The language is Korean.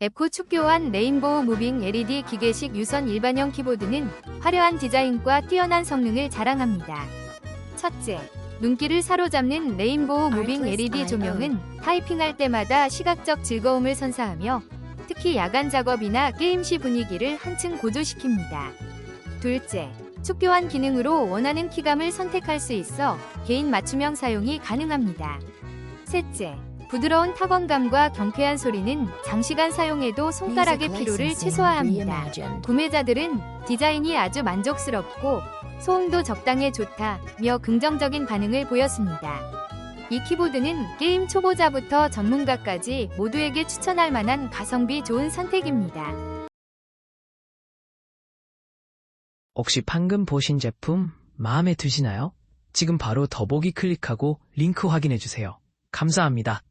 앱코 축교환 레인보우 무빙 LED 기계식 유선 일반형 키보드는 화려한 디자인과 뛰어난 성능을 자랑합니다. 첫째, 눈길을 사로잡는 레인보우 무빙 LED 조명은 타이핑할 때마다 시각적 즐거움을 선사하며 특히 야간 작업이나 게임 시 분위기를 한층 고조시킵니다. 둘째, 축교환 기능으로 원하는 키감을 선택할 수 있어 개인 맞춤형 사용이 가능합니다. 셋째, 부드러운 타건감과 경쾌한 소리는 장시간 사용해도 손가락의 피로를 최소화합니다. 구매자들은 디자인이 아주 만족스럽고 소음도 적당해 좋다며 긍정적인 반응을 보였습니다. 이 키보드는 게임 초보자부터 전문가까지 모두에게 추천할 만한 가성비 좋은 선택입니다. 혹시 방금 보신 제품 마음에 드시나요? 지금 바로 더보기 클릭하고 링크 확인해 주세요. 감사합니다.